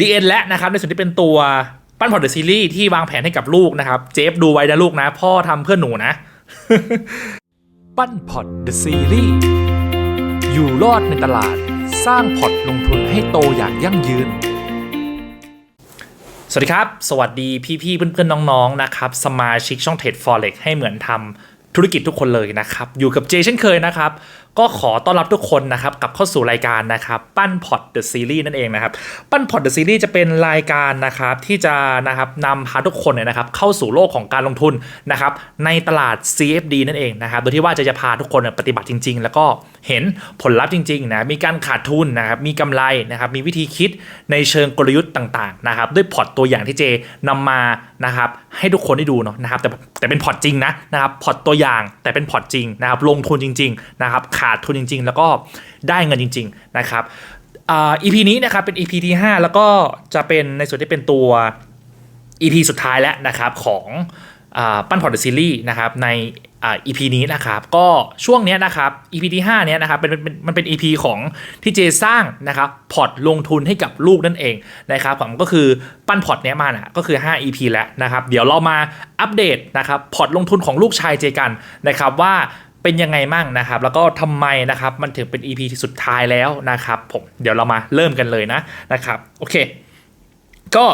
ดีเอ็นและนะครับในส่วนที่เป็นตัวปั้นพอร์ตเดอะซีรีส์ที่วางแผนให้กับลูกนะครับ เจฟดูไว้นะลูกนะ พ่อทำเพื่อหนูนะ ปั้นพอร์ตเดอะซีรีส์อยู่รอดในตลาด สร้างพอร์ตลงทุนให้โตอย่างยั่งยืน สวัสดีครับ สวัสดีพี่ๆเพื่อนๆ น้องๆนะครับ สมาชิกช่องเทรด Forex ให้เหมือนทำธุรกิจทุกคนเลยนะครับ อยู่กับเจเช่นเคยนะครับ ก็ขอต้อนรับทุกคนนะครับกลับเข้าสู่รายการนะครับปั้นพอร์ตเดอะซีรีส์นั่นเองนะครับปั้นพอร์ตเดอะซีรีส์จะเป็นรายการนะครับที่จะนะครับนำพาทุกคนเนี่ยนะครับเข้าสู่โลกของการลงทุนนะครับในตลาด CFD นั่นเองนะครับโดยที่ว่าจะจะพาทุกคนปฏิบัติจริง ๆ แล้วก็เห็นผลลัพธ์จริงๆนะมีการขาดทุนนะครับมีกำไรนะครับมีวิธีคิดในเชิงกลยุทธ์ต่างๆนะครับด้วยพอร์ตตัวอย่างที่เจนำมานะครับ ให้ทุกคนได้ดูเนาะนะครับแต่แต่เป็นพอร์ตจริงนะนะครับพอร์ตตัวอย่างแต่เป็นพอร์ตจริงนะครับลงทุนจริงๆนะครับขาดทุนจริง ๆ แล้วก็ได้เงินจริง ๆ นะครับอ่า EP นี้นะครับเป็น EP ที่ 5 แล้วก็จะเป็นในส่วนที่เป็นตัว EP สุดท้ายแล้วนะครับของอาปั้นพอร์ตซีรีส์นะครับใน อ่า EP นี้นะครับก็ช่วงนี้นะครับ EP ที่5เนี้ยนะครับเป็นเป็นมันเป็น EP ของที่เจสร้างนะครับพอร์ตลงทุนให้กับลูกนั่นเองนะครับผมก็คือปั้นพอร์ตเนี้ยมานะก็คือ 5 EP แล้วนะครับ เดี๋ยวเรามาอัปเดตนะครับพอร์ตลงทุนของลูกชายเจกันนะครับว่าเป็นยังไงมั่งนะครับ แล้วก็ทำไมนะครับมันถึงเป็น EP ที่สุดท้ายแล้วนะครับผมเดี๋ยวเรามาเริ่มกันเลยนะนะครับโอเค ก็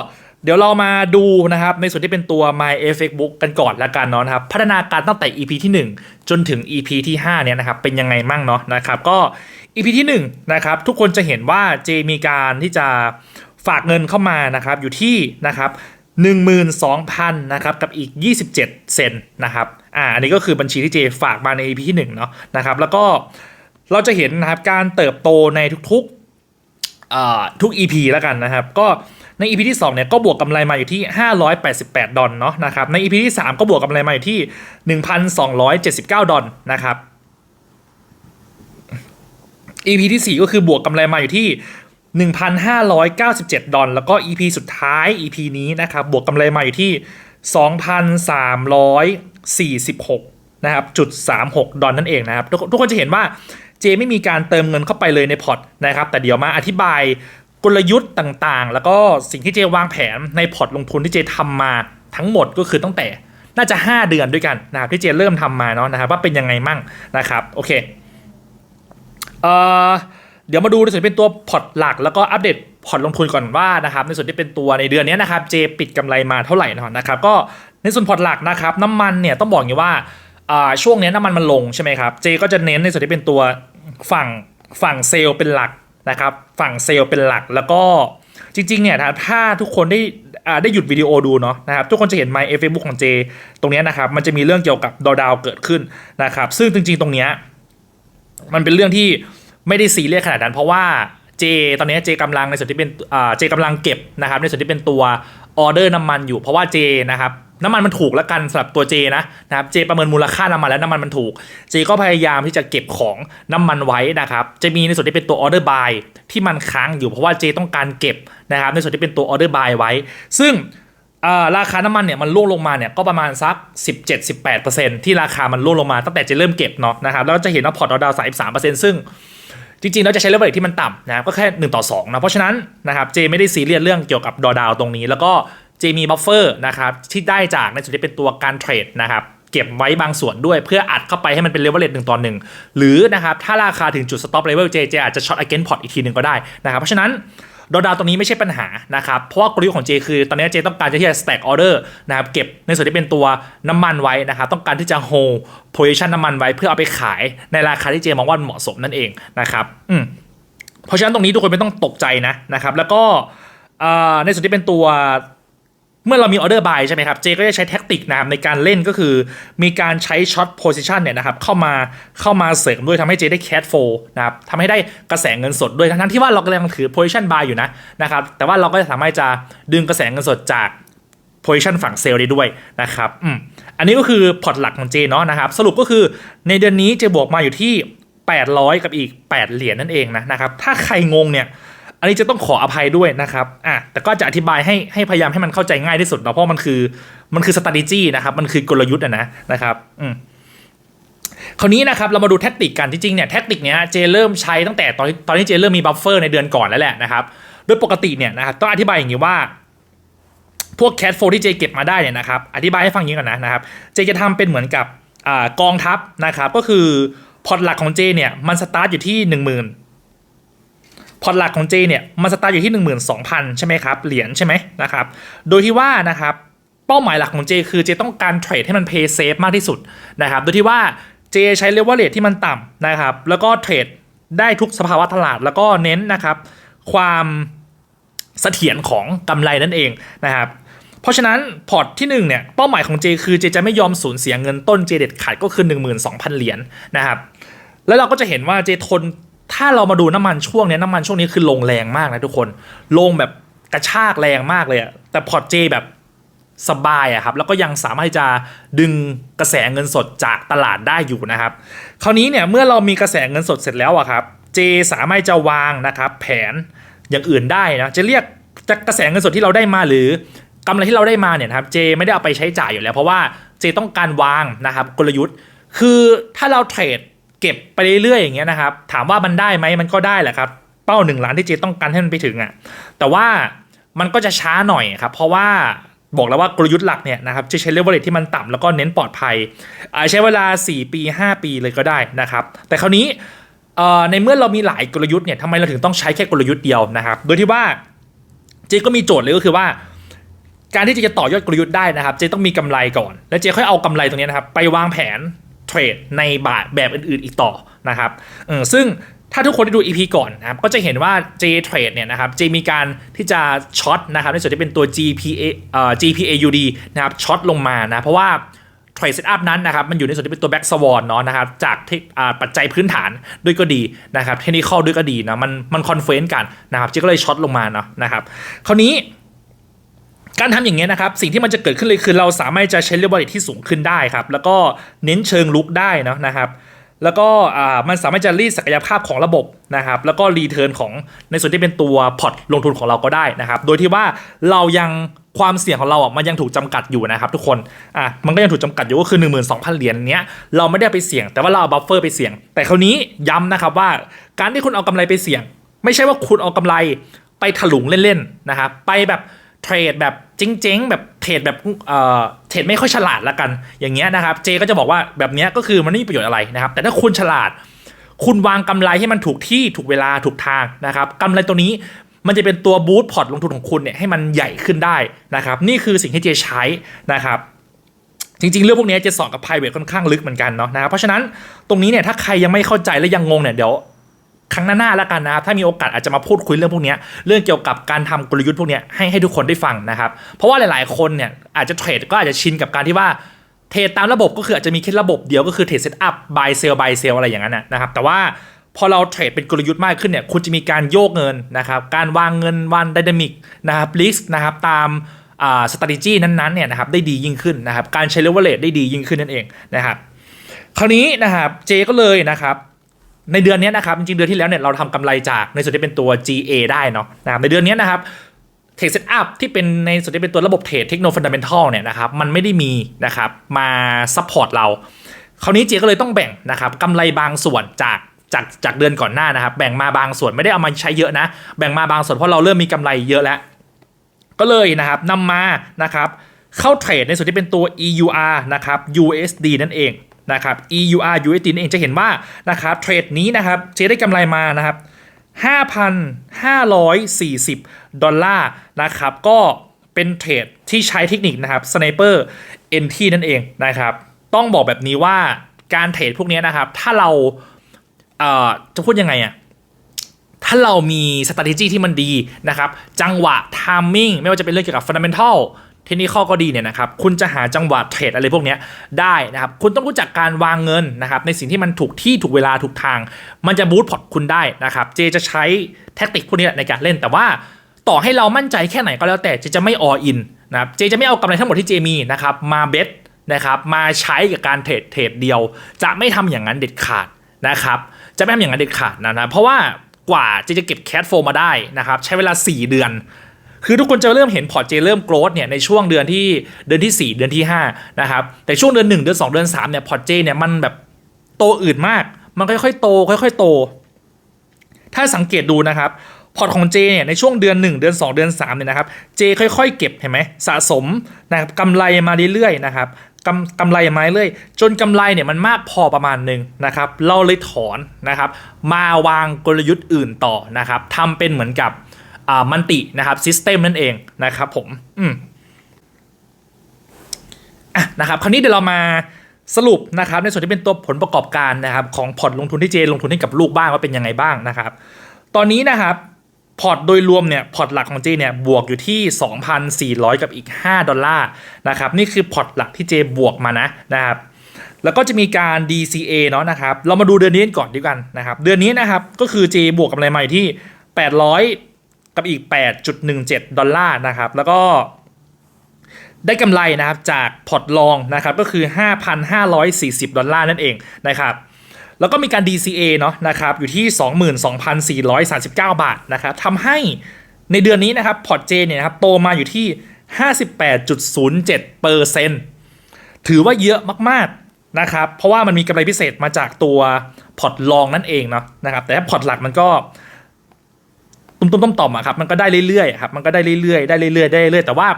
เดี๋ยวเรามาดูนะครับในส่วนที่เป็นตัว My Effect Book กันก่อนละกันเนาะนะครับพัฒนาการตั้งแต่ EP ที่ 1 จนถึง EP ที่5เนี่ยนะครับเป็นยังไงมั่งเนาะนะครับก็ EP ที่1นะครับทุกคนจะเห็นว่าเจมีการที่จะฝากเงินเข้ามานะครับอยู่ที่นะครับ12,000นะครับกับอีก 27 เซนนะครับอ่าอันนี้ก็คือบัญชีที่เจฝากมาใน EP ที่1เนาะนะครับแล้วก็เราจะเห็นนะครับการเติบโตในทุกๆทุก EP แล้วกันนะครับก็ ใน EP ที่2เนี่ยก็บวกกำไรมาอยู่ที่ 588 ดอลเนาะนะครับใน EP ที่ 3 ก็บวกกำไรมาอยู่ที่ 1,279 ดอลนะครับ EP ที่ 4 ก็คือบวกกำไรมาอยู่ที่ 1,597 ดอลแล้วก็ EP สุดท้าย EP นี้นะครับบวกกำไรมาอยู่ที่ 2,346นะครับจุด36 ดอลนั่นเองนะครับ ทุกทุกคนจะเห็นว่าเจไม่มีการเติมเงินเข้าไปเลยในพอร์ตนะครับ แต่เดี๋ยวมาอธิบาย กลยุทธ์ต่างๆ แล้วก็สิ่งที่เจวางแผนในพอร์ตลงทุนที่เจทำมาทั้งหมดก็คือตั้งแต่น่าจะ 5 เดือนด้วยกันนะครับที่เจเริ่มทำมาเนาะนะครับว่าเป็นยังไงมั่งนะครับโอเคเอ่อเดี๋ยวมาดูในส่วนที่เป็นตัวพอร์ตหลัก แล้วก็อัปเดตพอร์ตลงทุนก่อนว่านะครับในส่วนที่เป็นตัวในเดือนนี้นะครับเจปิดกำไรมาเท่าไหร่นะครับก็ในส่วนพอร์ตหลักนะครับน้ำมันเนี่ยต้องบอกอย่างว่าอ่าช่วงนี้น้ำมันมันลงใช่ไหมครับเจก็จะเน้นในส่วนที่เป็นตัวฝั่งฝั่งเซลล์เป็นหลัก นะครับฝั่งเซลล์เป็นหลักแล้วก็จริงๆเนี่ยถ้าทุกคนได้อ่าได้หยุดวิดีโอดูเนาะนะครับทุกคนจะเห็น My Facebook ของเจ ตรงนี้นะครับมันจะมีเรื่องเกี่ยวกับดอดาวเกิดขึ้นนะครับซึ่งจริงๆตรงเนี้ยมันเป็นเรื่องที่ไม่ได้ซีเรียสขนาดนั้น เพราะว่าเจตอนนี้เจกำลังในส่วนที่เป็นอ่าเจกำลังเก็บนะครับในส่วนที่เป็นตัวออเดอร์น้ำมันอยู่ เพราะว่าเจนะครับ น้ำมันมันถูกแล้วกันสำหรับตัวเจนะนะครับเจประเมินมูลค่าน้ำมันแล้วน้ำมันมันถูกเจก็พยายามที่จะเก็บของน้ำมันไว้นะครับจะมีในส่วนที่เป็นตัวออเดอร์บายที่มันค้างอยู่เพราะว่าเจต้องการเก็บนะครับในส่วนที่เป็นตัวออเดอร์บายไว้ ซึ่งราคาน้ำมันเนี่ยมันร่วงลงมาเนี่ยก็ประมาณสัก 17-18%ที่ราคามันร่วงลงมาตั้งแต่เจะเริ่มเก็บเนาะนะครับแล้วจะเห็นว่าพอร์ตดาว33%ซึ่งจริงๆเราจะใช้เลเวลที่มันต่ำนะครับก็แค่ 1 ต่อ2นะเพราะฉะนั้นนะครับเจไม่ได้ซีเรียสเรื่องเกี่ยวกับดอดาวตรงนี้ แล้วก็ เจมีบัฟเฟอร์นะครับที่ได้จากในส่วนที่เป็นตัวการเทรดนะครับเก็บไว้บางส่วนด้วยเพื่ออัดเข้าไปให้มันเป็นเลเวลเลทหนึ่งต่อหนึ่งหรือนะครับถ้าราคาถึงจุดสต็อปเลเวลเจเจอาจจะช็อตอเกนพอร์ตอีกทีหนึ่งก็ได้นะครับเพราะฉะนั้นดอดาวตรงนี้ไม่ใช่ปัญหานะครับ เพราะว่ากลยุทธ์ของเจคือ ตอนนี้เจต้องการที่จะ stack order นะครับ เก็บในส่วนที่เป็นตัวน้ำมันไว้นะครับ ต้องการที่จะ hold position น้ำมันไว้เพื่อเอาไปขายในราคาที่เจมองว่าเหมาะสมนั่นเองนะครับ อืม เพราะฉะนั้นตรงนี้ทุกคนไม่ต้องตกใจนะนะครับ แล้วก็ในส่วนที่เป็นตัว เมื่อเรามีออเดอร์บายใช่ไหมครับ เจก็จะใช้แท็กติกนะครับในการเล่นก็คือ มีการใช้ช็อตโพซิชันเนี่ยนะครับเข้ามาเข้ามาเสริมด้วยทำให้เจได้แคดโฟนะครับทำให้ได้กระแสเงินสดด้วยทั้งที่ว่าเรากำลังถือโพซิชันบายอยู่นะนะครับแต่ว่าเราก็จะสามารถจะดึงกระแสเงินสดจากโพซิชันฝั่งเซลล์ได้ด้วยนะครับอืมอันนี้ก็คือพอร์ตหลักของเจเนาะนะครับสรุปก็คือในเดือนนี้เจบวกมาอยู่ที่ 800 กับอีก 8 เหรียญนั่นเองนะนะครับถ้าใครงงเนี่ย อันนี้จะต้องขออภัยด้วยนะครับอะแต่ก็จะอธิบายให้ให้พยายามให้มันเข้าใจง่ายที่สุดเนาะเพราะมันคือมันคือ strategy นะครับมันคือกลยุทธ์อะนะนะครับอืมคราวนี้นะครับเรามาดูแท็กติกกันจริงๆเนี่ยแท็กติกเนี้ยเจเริ่มใช้ตั้งแต่ตอนตอนที่เจเริ่มมีบัฟเฟอร์ในเดือนก่อนแล้วแหละนะครับโดยปกติเนี่ยนะครับต้องอธิบายอย่างนี้ว่า พวกแคทโฟที่เจเก็บมาได้เนี่ยนะครับอธิบายให้ฟังอย่งก่อนนะนะครับเจจะทำเป็นเหมือนกับอกองทัพนะครับก็คือพอร์ตหลักของเจเนี่ยมันสตาร์ทอยู่ที่ 10,000 พอร์ตหลักของเจเนี่ยมันสตาร์ทอยู่ที่ 12,000 ใช่ไหมครับ เหรียญใช่ไหมนะครับ โดยที่ว่านะครับเป้าหมายหลักของเจคือเจต้องการเทรดให้มันเพย์เซฟมากที่สุดนะครับ โดยที่ว่าเจใช้เลเวลเลทที่มันต่ำนะครับ แล้วก็เทรดได้ทุกสภาวะตลาดแล้วก็เน้นนะครับ ความเสถียรของกำไรนั่นเองนะครับ เพราะฉะนั้นพอร์ตที่1เนี่ยเป้าหมายของเจคือเจจะไม่ยอมสูญเสียเงินต้นเจเด็ดขาดก็คือ 12,000 เหรียญนะครับ แล้วเราก็จะเห็นว่าเจทน ถ้าเรามาดูน้ำมันช่วงนี้น้ำมันช่วงนี้คือลงแรงมากนะทุกคน ลงแบบกระชากแรงมากเลยอะแต่พอร์ตเจแบบสบายอะครับ แล้วก็ยังสามารถจะดึงกระแสเงินสดจากตลาดได้อยู่นะครับ คราวนี้เนี่ยเมื่อเรามีกระแสเงินสดเสร็จแล้วอะครับ เจสามารถจะวางนะครับ แผนอย่างอื่นได้นะ จะเรียกจากกระแสเงินสดที่เราได้มาหรือกำไรที่เราได้มาเนี่ยครับ เจไม่ได้เอาไปใช้จ่ายอยู่แล้ว เพราะว่าเจต้องการวางนะครับกลยุทธ์ คือถ้าเราเทรด เก็บไปเรื่อยๆอย่างเงี้ยนะครับ ถามว่ามันได้ไหมมันก็ได้แหละครับ เป้าหนึ่งล้านที่เจต้องการให้มันไปถึงอะ่ะแต่ว่ามันก็จะช้าหน่อยครับเพราะว่าบอกแล้วว่ากลยุทธ์หลักเนี่ยนะครับจะใช้เลเวลเลทที่มันต่ำแล้วก็เน้นปลอดภัยอาจใช้เวลา 4 ปี 5 ปีเลยก็ได้นะครับ แต่คราวนี้ในเมื่อเรามีหลายกลยุทธ์เนี่ยทำไมเราถึงต้องใช้แค่กลยุทธ์เดียวนะครับ โดยที่ว่าเจก็มีโจทย์เลยก็คือว่า การที่จจะต่อยอดกลยุทธ์ได้นะครับ เจต้องมีกำไรก่อน แล้วเจค่อยเอากำไรตรงนี้นะครับ ไปวางแผน ทรดในบาทแบบอื่นๆอีกต่อนะครับเออซึ่งถ้าทุกคนได้ดู EP ก่อนนะครับก็จะเห็นว่า J Trade เนี่ยนะครับ J มีการที่จะช็อตนะครับในส่วนที่เป็นตัว GPA เอ่อ GPAUD นะครับช็อตลงมานะเพราะว่า Trade Setup นั้นนะครับมันอยู่ในส่วนที่เป็นตัว Back Swan เนาะนะครับจากที่ปัจจัยพื้นฐานด้วยก็ดีนะครับเทคนิคด้วยก็ดีนะมันมันคอนเฟนกันนะครับ J ก็เลยช็อตลงมาเนาะนะครับคราวนี้ การทำอย่างเงี้ยนะครับ สิ่งที่มันจะเกิดขึ้นเลยคือเราสามารถจะใช้เลเวลที่สูงขึ้นได้ครับ แล้วก็เน้นเชิงลุกได้เนาะนะครับ แล้วก็มันสามารถจะรีดศักยภาพของระบบนะครับ แล้วก็รีเทิร์นของในส่วนที่เป็นตัวพอร์ตลงทุนของเราก็ได้นะครับ โดยที่ว่าเรายังความเสี่ยงของเราอะมันยังถูกจำกัดอยู่นะครับทุกคนอะมันก็ยังถูกจำกัดอยู่ก็คือ 12,000เหรียญเนี้ยเราไม่ได้ไปเสี่ยง แต่ว่าเราเอาบัฟเฟอร์ไปเสี่ยง แต่คราวนี้ย้ำนะครับว่า การที่คุณเอากำไรไปเสี่ยง ไม่ใช่ว่าคุณเอากำไรไปถลุงเล่นๆนะครับไปแบบ เทรดแบบเจ๊งๆ แบบเทรดแบบเอ่อเทรดไม่ค่อยฉลาดละกัน อย่างเงี้ยนะครับ เจก็จะบอกว่าแบบเนี้ยก็คือมันไม่มีประโยชน์อะไรนะครับ แต่ถ้าคุณฉลาด คุณวางกำไรให้มันถูกที่ถูกเวลาถูกทางนะครับกำไรตัวนี้มันจะเป็นตัวบูตพอร์ตลงทุนของคุณเนี่ยให้มันใหญ่ขึ้นได้นะครับ นี่คือสิ่งที่เจใช้นะครับ จริงๆ เรื่องพวกนี้เจะสอนกับ private ค่อนข้างลึกเหมือนกันเนาะนะครับเพราะฉะนั้นตรงนี้เนี่ยถ้าใครยังไม่เข้าใจและยังงงเนี่ยเดี๋ยว ครั้งหน้าๆแล้วกันนะครับถ้ามีโอกาสอาจจะมาพูดคุยเรื่องพวกนี้เรื่องเกี่ยวกับการทำกลยุทธ์พวกนี้ให้ให้ทุกคนได้ฟังนะครับ เพราะว่าหลายๆคนเนี่ยอาจจะเทรดก็อาจจะชินกับการที่ว่าเทรดตามระบบก็คืออาจจะมีแค่ระบบเดียวก็คือเทรดเซตอัพบายเซลบายเซลอะไรอย่างนั้นนะครับ แต่ว่าพอเราเทรดเป็นกลยุทธ์มากขึ้นเนี่ยคุณจะมีการโยกเงินนะครับ การวางเงินวันดินามิกนะครับลิสต์นะครับตามอ่า strategy นั้นๆเนี่ยนะครับได้ดียิ่งขึ้นนะครับ การใช้เลเวลเลได้ดียิ่งขึ้นนั่นเองนะครับ คราวนี้นะครับเจก็เลยนะครับ ในเดือนนี้นะครับจริงเดือนที่แล้วเนี่ยเราทำกำไรจากในส่วนที่เป็นตัว GA ได้เนาะนะครับในเดือนนี้นะครับเทรดเซตอัพที่เป็นในส่วนที่เป็นตัวระบบเทรดเทคโนฟันดัมเบลทัลเนี่ยนะครับมันไม่ได้มีนะครับมาซัพพอร์ตเรา คราวนี้เจก็เลยต้องแบ่งนะครับกำไรบางส่วนจากจากจากเดือนก่อนหน้านะครับ แบ่งมาบางส่วนไม่ได้เอามาใช้เยอะนะ แบ่งมาบางส่วนเพราะเราเริ่มมีกำไรเยอะแล้ว ก็เลยนะครับนำมานะครับเข้าเทรดในส่วนที่เป็นตัว EUR นะครับ USD นั่นเอง นะครับ EUR USD เองจะเห็นว่านะครับเทรดนี้นะครับเจได้กำไรมานะครับ 5,540 ดอลลาร์นะครับก็เป็นเทรดที่ใช้เทคนิคนะครับ Sniper NT นั่นเองนะครับ ต้องบอกแบบนี้ว่าการเทรดพวกนี้นะครับ ถ้าเราเอ่อจะพูดยังไงอะถ้าเรามี strategy ที่มันดีนะครับ จังหวะ timing ไม่ว่าจะเป็นเรื่องเกี่ยวกับ fundamental เทคนิคก็ดีเนี่ยนะครับ คุณจะหาจังหวะเทรดอะไรพวกนี้ได้นะครับ คุณต้องรู้จักการวางเงินนะครับ ในสิ่งที่มันถูกที่ถูกเวลาถูกทาง มันจะบูตพอร์ตคุณได้นะครับ เจจะใช้แท็กติกพวกนี้ในการเล่น แต่ว่าต่อให้เรามั่นใจแค่ไหนก็แล้วแต่เจจะไม่ all in นะครับ เจจะไม่เอากำไรทั้งหมดที่เจมีนะครับมาเบสนะครับ มาใช้กับการเทรดเทรดเดียว จะไม่ทำอย่างนั้นเด็ดขาดนะครับ จะไม่ทำอย่างนั้นเด็ดขาดนะนะ เพราะว่ากว่าเจจะเก็บแคทโฟมาได้นะครับ ใช้เวลา 4 เดือน คือทุกคนจะเริ่มเห็นพอร์ตเจเริ่มโกรธเนี่ยในช่วงเดือนที่เดือนที่ 4 เดือนที่5นะครับแต่ช่วงเดือน 1 เดือน 2 เดือน3เนี่ยพอร์ตเจเนี่ยมันแบบโตอื่นมาก มันค่อยๆโต ค่อยๆโต ถ้าสังเกตดูนะครับพอร์ตของเจเนี่ยในช่วงเดือน 1 เดือน 2 เดือน3เนี่ยนะครับเจค่อยๆ เก็บเห็นไหมสะสมนะครับกำไรมาเรื่อยๆนะครับกำกำไรมาเรื่อยจนกำไรเนี่ยมันมากพอประมาณหนึ่งนะครับเราเลยถอนนะครับมาวางกลยุทธ์อื่นต่อนะครับทำเป็นเหมือนกับ มันตินะครับซิสเต็มนั่นเองนะครับผมอืมอะนะครับคราวนี้เดี๋ยวเรามาสรุปนะครับในส่วนที่เป็นตัวผลประกอบการนะครับของพอร์ตลงทุนที่เจลงทุนให้กับลูกบ้างว่าเป็นยังไงบ้างนะครับ ตอนนี้นะครับพอร์ตโดยรวมเนี่ยพอร์ตหลักของเจเนี่ยบวกอยู่ที่ 2,400 กับอีก 5 ดอลลาร์นะครับนี่คือพอร์ตหลักที่เจบวกมานะนะครับแล้วก็จะมีการ DCA เนาะนะครับเรามาดูเดือนนี้ก่อนดีกันนะครับเดือนนี้นะครับก็คือ J บวกกำไรมาอยู่ที่ 800 กับอีก 8.17 ดอลลาร์นะครับ แล้วก็ได้กำไรนะครับจากพอร์ตลองนะครับก็คือ 5,540 ดอลลาร์นั่นเองนะครับแล้วก็มีการ DCA เนาะนะครับอยู่ที่ 22,439 บาทนะครับทำให้ในเดือนนี้นะครับพอร์ตเจเนี่ยนะครับโตมาอยู่ที่ 58.07%เปอร์เซ็นถือว่าเยอะมากๆนะครับเพราะว่ามันมีกำไรพิเศษมาจากตัวพอร์ตลองนั่นเองเนาะนะครับแต่พอร์ตหลักมันก็ ตุ้มตุ้มต้มต่อมอะครับมันก็ได้เรื่อยๆครับมันก็ได้เรื่อยๆได้เรื่อยๆได้เรื่อยๆแต่ว่า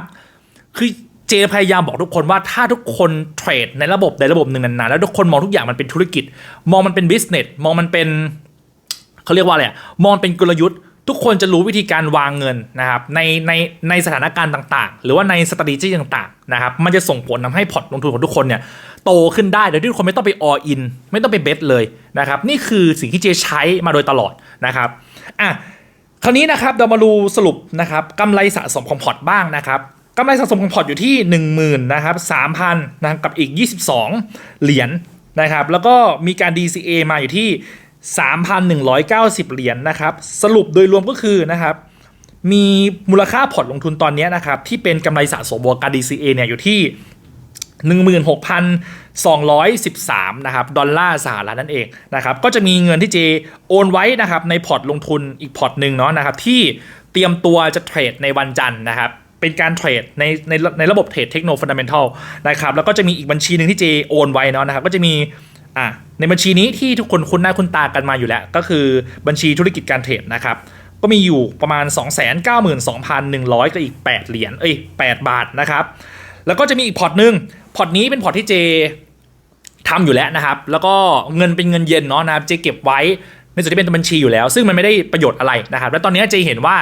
คือเจพยายามบอกทุกคนว่าถ้าทุกคนเทรดในระบบใดระบบหนึ่งนานๆแล้วทุกคนมองทุกอย่างมันเป็นธุรกิจ มองมันเป็นบิสเนสมองมันเป็นเขาเรียกว่าอะไรอะมองเป็นกลยุทธ์ ทุกคนจะรู้วิธีการวางเงินนะครับในในในสถานการณ์ต่าง ๆ หรือว่าในสตรัทจี้ต่างๆนะครับมันจะส่งผลทำให้พอร์ตลงทุนของทุกคนเนี่ยโตขึ้นได้โดยที่ทุกคนไม่ต้องไปออินไม่ต้องไปเบสเลยนะครับนี่คือสิ่งที่เจใช้มาโดยตลอดนะครับอะ คราวนี้นะครับเรามาดูสรุปนะครับกำไรสะสมของพอร์ตบ้างนะครับกำไรสะสมของพอร์ตอยู่ที่ 10,000นะครับ3,000นะกับกับอีก 22 เหรียญนะครับแล้วก็มีการ DCA มาอยู่ที่ 3,190 เหรียญนะครับสรุปโดยรวมก็คือนะครับมีมูลค่าพอร์ตลงทุนตอนนี้นะครับที่เป็นกำไรสะสมบวกการ DCA เนี่ยอยู่ที่ 213นะครับดอลลาร์สหรัฐนั่นเองนะครับก็จะมีเงินที่เจโอนไว้นะครับในพอร์ตลงทุนอีกพอร์ตหนึ่งเนาะนะครับที่เตรียมตัวจะเทรดในวันจันทร์นะครับเป็นการเทรดในในในระบบเทรดเทคโนฟันดัมเบลทัลนะครับแล้วก็จะมีอีกบัญชีหนึ่งที่เจโอนไว้เนาะนะครับก็จะมีอะในบัญชีนี้ที่ทุกคนคุ้นหน้าคุ้นตากันมาอยู่แล้ว ก็คือบัญชีธุรกิจการเทรดนะครับก็มีอยู่ประมาณ 292,100กับอีก 8 เหรียญเอ้ย8บาทนะครับแล้วก็จะมีอีกพอร์ตหนึ่งพอร์ตนี้เป็นพอร์ตที่เจ ทำอยู่แล้วนะครับ แล้วก็เงินเป็นเงินเย็นเนาะนะครับเจเก็บไว้ในส่วนที่เป็นบัญชีอยู่แล้ว ซึ่งมันไม่ได้ประโยชน์อะไรนะครับ แล้วตอนนี้เจเห็นว่า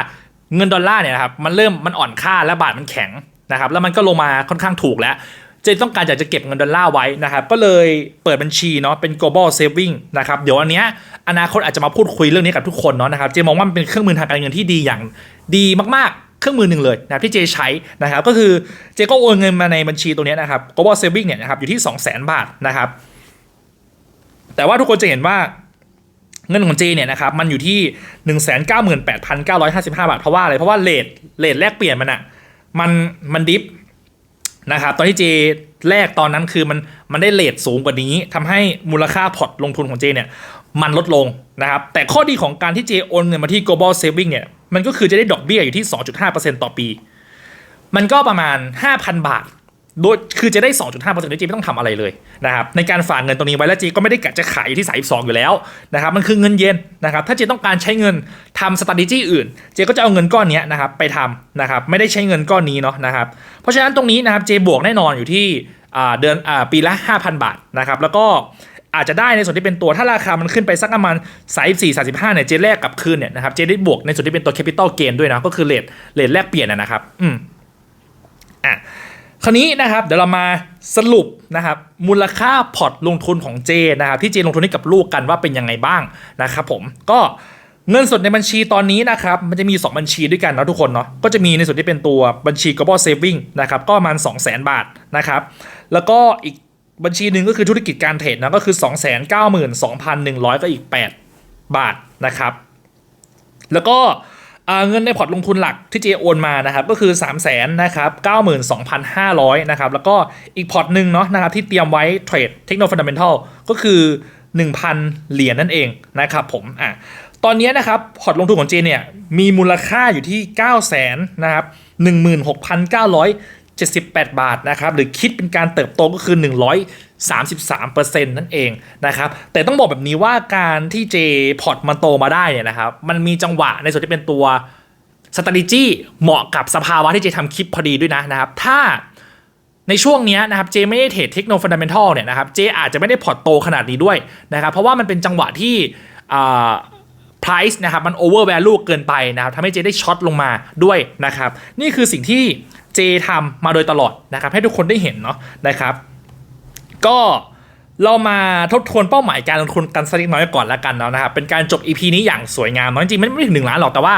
เงินดอลลาร์เนี่ยนะครับมันเริ่มมันอ่อนค่าและบาทมันแข็งนะครับ แล้วมันก็ลงมาค่อนข้างถูกแล้วเจต้องการอยากจะเก็บเงินดอลลาร์ไว้นะครับ ก็เลยเปิดบัญชีเนาะเป็น global saving นะครับ เดี๋ยวอันเนี้ยอนาคตอาจจะมาพูดคุยเรื่องนี้กับทุกคนเนาะนะครับ เจมองว่ามันเป็นเครื่องมือทางการเงินที่ดีอย่างดีมากๆ เครื่องมือหนึ่งเลยนะที่เจใช้นะครับ ก็คือเจก็โอนเงินมาในบัญชีตัวนี้นะครับ global saving เนี่ยนะครับอยู่ที่ 2 0 0 0 0 0 บาทนะครับ แต่ว่าทุกคนจะเห็นว่าเงินของเจเนี่ยนะครับมันอยู่ที่ 198,955 บาท เพราะว่าอะไร เพราะว่าเลทเลทแลกเปลี่ยนมันอะมันมันดิฟนะครับตอนที่เจแรกตอนนั้นคือมันมันได้เลทสูงกว่านี้ทำให้มูลค่าพอร์ตลงทุนของเจเนี่ย มันลดลงนะครับ แต่ข้อดีของการที่เจโอนเงินมาที่ global saving เนี่ย มันก็คือจะได้ดอกเบี้ยอยู่ที่ 2.5%ต่อปี มันก็ประมาณ 5,000 บาท โดยคือจะได้ 2.5%โดยเจไม่ต้องทำอะไรเลยนะครับ ในการฝากเงินตรงนี้ไว้แล้วเจก็ไม่ได้กะจะขายอยู่ที่ 32 อยู่แล้วนะครับ มันคือเงินเย็นนะครับ ถ้าเจต้องการใช้เงินทำ strategy อื่น เจก็จะเอาเงินก้อนนี้นะครับไปทำนะครับ ไม่ได้ใช้เงินก้อนนี้เนาะนะครับ เพราะฉะนั้นตรงนี้นะครับ เจบวกแน่นอนอยู่ที่อ่าเดือนอ่าปีละ 5,000 บาทนะครับ แล้วก็ อาจจะได้ในส่วนที่เป็นตัวถ้าราคามันขึ้นไปสักประมาณ34 35เนี่ยเจแลกกลับคืนเนี่ยนะครับเจได้บวกในส่วนที่เป็นตัว capital gain ด้วยนะก็คือเลทเลทแลกเปลี่ยนนะนะครับ อืมอะคราวนี้นะครับเดี๋ยวเรามาสรุปนะครับมูลค่าพอร์ตลงทุนของเจนะครับที่เจลงทุนให้กับลูกกันว่าเป็นยังไงบ้างนะครับผมก็เงินสดในบัญชีตอนนี้นะครับมันจะมี 2 บัญชีด้วยกันนะทุกคนเนาะก็จะมีในส่วนที่เป็นตัวบัญชี global saving นะครับก็ประมาณ 2 0 0 0 0 0 บาทนะครับแล้วก็อีก บัญชีหนึ่งก็คือธุรกิจการเทรดนะก็คือ 292,100 ก็อีก 8 บาทนะครับ แล้วก็เงินในพอร์ตลงทุนหลักที่เจโอนมานะครับก็คือ 3 0 0 0 0 0นะครับ92,500นะครับแล้วก็อีกพอร์ตหนึ่งเนาะนะครับที่เตรียมไว้เทรดเทคโนฟันดัมเบลทัลก็คือ 1,000 เหรียญนั่นเองนะครับผมอะตอนนี้นะครับพอร์ตลงทุนของเจเนี่ยมีมูลค่าอยู่ที่ 9 0 0 0 0นะครับ16,970 78 บาทนะครับหรือคิดเป็นการเติบโตก็คือ 133%นั่นเองนะครับแต่ต้องบอกแบบนี้ว่าการที่เจพอร์ตมันโตมาได้เนี่ยนะครับมันมีจังหวะในส่วนที่เป็นตัว strategy เหมาะกับสภาวะที่เจทำคลิปพอดีด้วยนะนะครับ ถ้าในช่วงนี้นะครับเจไม่ได้เทรดเทคโนฟันดัมเบลเนี่ยนะครับเจอาจจะไม่ได้พอร์ตโตขนาดนี้ด้วยนะครับเพราะว่ามันเป็นจังหวะที่ price นะครับมัน over value เกินไปนะครับทำให้เจได้ช็อตลงมาด้วยนะครับ นี่คือสิ่งที่ เจทำมาโดยตลอดนะครับ ให้ทุกคนได้เห็นเนาะนะครับ ก็เรามาทบทวนเป้าหมายการลงทุนกันสักเล็กน้อยก่อนละกันเนาะนะครับ เป็นการจบ EP นี้อย่างสวยงามเนาะจริงๆไม่ไม่ถึงหนึ่งล้านหรอกแต่ว่า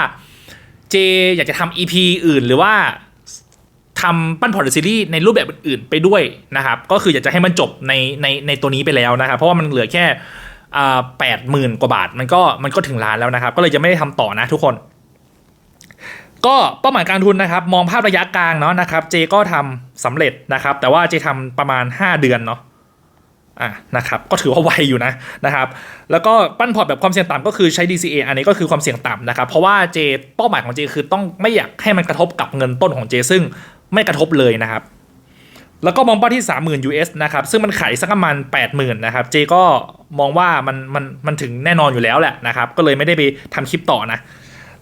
เจอยากจะทำ EP อื่นหรือว่าทำปั้นพอร์ตซีรีส์ในรูปแบบอื่นๆไปด้วยนะครับ ก็คืออยากจะให้มันจบในในในตัวนี้ไปแล้วนะครับ เพราะว่ามันเหลือแค่แปดหมื่นกว่าบาทมันก็มันก็ถึงล้านแล้วนะครับ ก็เลยจะไม่ได้ทำต่อนะทุกคน ก็เป้าหมายการทุนนะครับ มองภาพระยะกลางเนาะนะครับ เจก็ทำสำเร็จนะครับ แต่ว่าเจทำประมาณ 5 เดือนเนาะอะนะครับก็ถือว่าไวอยู่นะนะครับ แล้วก็ปั้นพอร์ตแบบความเสี่ยงต่ำก็คือใช้ DCA อันนี้ก็คือความเสี่ยงต่ำนะครับ เพราะว่าเจเป้าหมายของเจคือต้องไม่อยากให้มันกระทบกับเงินต้นของเจซึ่งไม่กระทบเลยนะครับ แล้วก็มองเป้าที่ 30,000 US นะครับซึ่งมันขายสักประมาณ 80,000นะครับเจก็มองว่ามันมันมันถึงแน่นอนอยู่แล้วแหละนะครับ ก็เลยไม่ได้ไปทำคลิปต่อนะ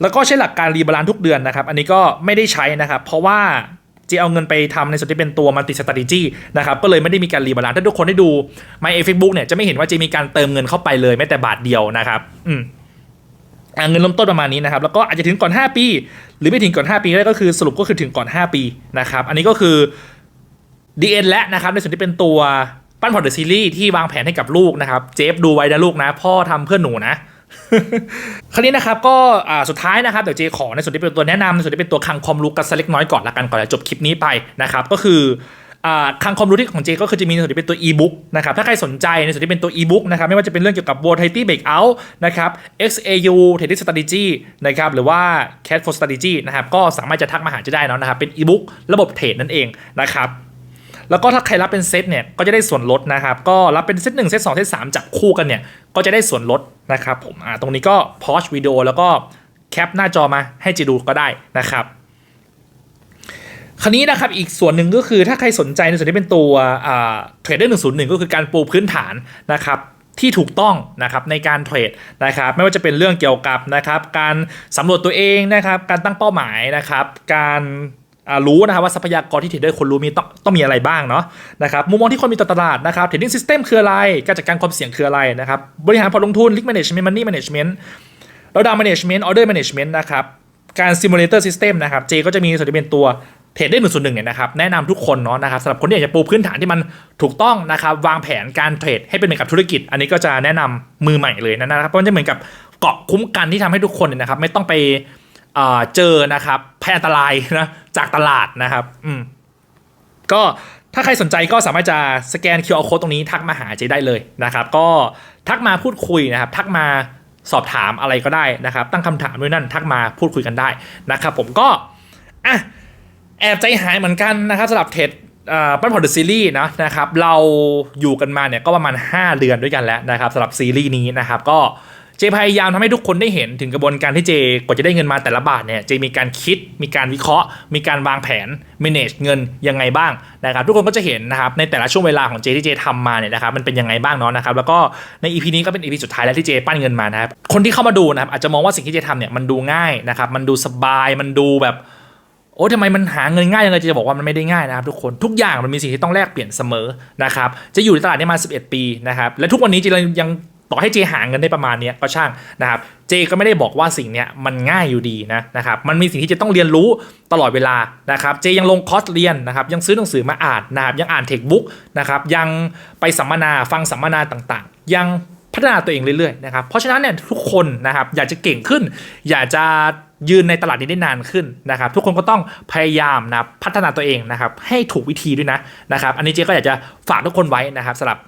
แล้วก็ใช้หลักการรีบาลานซ์ทุกเดือนนะครับ อันนี้ก็ไม่ได้ใช้นะครับ เพราะว่าเจเอาเงินไปทำในส่วนที่เป็นตัวมันติสตา t จีนะครับ ก็เลยไม่ได้มีการรีบาลานซ์ถ้าทุกคนได้ดู My Facebook เนี่ยจะไม่เห็นว่าเจมีการเติมเงินเข้าไปเลยแม้แต่บาทเดียวนะครับ อืมเงินเริ่มต้นประมาณนี้นะครับ แล้วก็อาจจะถึงก่อน 5 ปี หรือไม่ถึงก่อน 5 ปีได้ก็คือสรุปก็คือถึงก่อน 5 ปีนะครับ อันนี้ก็คือ DN และนะครับในส่วนที่เป็นตัวปั้นพอร์ตเดอะซีรีส์ที่วางแผนให้กับลูกนะครับ เจฟดูไว้นะลูกนะ พ่อทำเพื่อหนูนะ คราวนี้นะครับก็สุดท้ายนะครับเดี๋ยวเจขอในส่วนที่เป็นตัวแนะนำในส่วนที่เป็นตัวคังความรู้กันสักเล็กน้อยก่อนละกันก่อนจะจบคลิปนี้ไปนะครับก็คือคังความรู้ที่ของเจก็คือจะมีในส่วนที่เป็นตัว e-book นะครับถ้าใครสนใจในส่วนที่เป็นตัว e-book นะครับไม่ว่าจะเป็นเรื่องเกี่ยวกับ volatility breakout นะครับ XAU trading strategy นะครับหรือว่า cash flow strategy นะครับก็สามารถจะทักมาหาจะได้นะนะครับเป็น e-book ระบบเทรดนั่นเองนะครับแล้วก็ถ้าใครรับเป็นเซตเนี่ยก็จะได้ส่วนลดนะครับก็รับเป็นเซตหนึ่งเซตสองเซตสามจับคู่กันเนี่ย ก็จะได้ส่วนลดนะครับผมอ่าตรงนี้ก็พอชวิดีโอแล้วก็แคปหน้าจอมาให้จีดูก็ได้นะครับคราวนี้นะครับอีกส่วนหนึ่งก็คือถ้าใครสนใจในส่วนที่เป็นตัวเทรดเดอร์หนึ่งศูนย์หนึ่งก็คือการปูพื้นฐานนะครับที่ถูกต้องนะครับในการเทรดนะครับไม่ว่าจะเป็นเรื่องเกี่ยวกับนะครับการสำรวจตัวเองนะครับการตั้งเป้าหมายนะครับการ รู้นะครับว่าทรัพยากรที่เทรดเดอร์คนรู้มีต้องต้องมีอะไรบ้างเนาะนะครับมุมมองที่คนมีต่อตลาดนะครับเทรดดิ้งซิสเต็มคืออะไร การจัดการความเสี่ยงคืออะไรนะครับบริหารพอร์ตลงทุนลิกแมネจเมนต์มันนี่แมนจเมนต์แล้ดาวแมนจเมนต์ออเดอร์แมนจเมนต์นะครับการซิมูเลเตอร์ซิสเต็มนะครับเจก็จะมีส่วนที่เป็นตัวเทรดได้หนึ่งส่วนหนึ่งเนี่ยนะครับแนะนำทุกคนเนาะนะครับสำหรับคนที่อยากจะปูพื้นฐานที่มันถูกต้องนะครับวางแผนการเทรดให้เป็นเหมือนกับธุรกิจ อันนี้ก็จะแนะนำมือใหม่เลยนะครับเพราะมันจะเหมือนกับเกาะคุ้มกันที่ทำให้ทุกคนเนี่ยนะครับไม่ต้องไป เจอนะครับภัยอันตรายนะจากตลาดนะครับอืมก็ถ้าใครสนใจก็สามารถจะสแกน QR code ตรงนี้ทักมาหาเจได้เลยนะครับ ก็ทักมาพูดคุยนะครับ ทักมาสอบถามอะไรก็ได้นะครับ ตั้งคำถามด้วยนั่นทักมาพูดคุยกันได้นะครับผมก็อะแอบใจหายเหมือนกันนะครับสำหรับเทรดปั้นพอร์ตซีรีส์นะนะครับ เราอยู่กันมาเนี่ยก็ประมาณ 5 เดือนด้วยกันแล้วนะครับสำหรับซีรีส์นี้นะครับ ก็ เจพยายามทำให้ทุกคนได้เห็นถึงกระบวนการที่เจกว่าจะได้เงินมาแต่ละบาทเนี่ยเจมีการคิด มีการวิเคราะห์ มีการวางแผน manage เงินยังไงบ้างนะครับทุกคนก็จะเห็นนะครับในแต่ละช่วงเวลาของเจที่เจทำมาเนี่ยนะครับมันเป็นยังไงบ้างเนาะนะครับแล้วก็ใน EP นี้ก็เป็น EP สุดท้ายแล้วที่เจปั้นเงินมานะครับคนที่เข้ามาดูนะครับอาจจะมองว่าสิ่งที่เจทำเนี่ยมันดูง่ายนะครับมันดูสบายมันดูแบบโอ้ทำไมมันหาเงินง่ายยังไงจะบอกว่ามันไม่ได้ง่ายนะครับทุกคนทุกอย่างมันมีสิ่งที่ต้องแลกเปลี่ยนเสมอนะครับจะอยู่ในตลาดนี้มา 11 ปีนะครับและทุกวันนี้เจยัง ต่อให้เจหาเงินได้ประมาณนี้ก็ช่างนะครับเจก็ไม่ได้บอกว่าสิ่งเนี้ยมันง่ายอยู่ดีนะนะครับมันมีสิ่งที่เจต้องเรียนรู้ตลอดเวลานะครับเจยังลงคอร์สเรียนนะครับยังซื้อหนังสือมาอ่านนะครับยังอ่านเทคบุ๊กนะครับยังไปสัมมนาฟังสัมมนาต่างๆ ยังพัฒนาตัวเองเรื่อยๆนะครับเพราะฉะนั้นเนี่ยทุกคนนะครับอยากจะเก่งขึ้น อยากจะยืนในตลาดนี้ได้นานขึ้นนะครับ ทุกคนก็ต้องพยายามนะพัฒนาตัวเองนะครับให้ถูกวิธีด้วยนะนะครับ อันนี้เจ๊ก็อยากจะฝากทุกคนไว้นะครับสำหรับ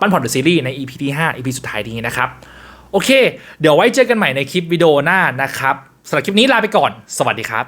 ปั้นพอร์ตเดอะซีรีส์ใน EP ที่ 5 EP สุดท้ายนี้นะครับ โอเค เดี๋ยวไว้เจอกันใหม่ในคลิปวิดีโอหน้านะครับสำหรับคลิปนี้ลาไปก่อน สวัสดีครับ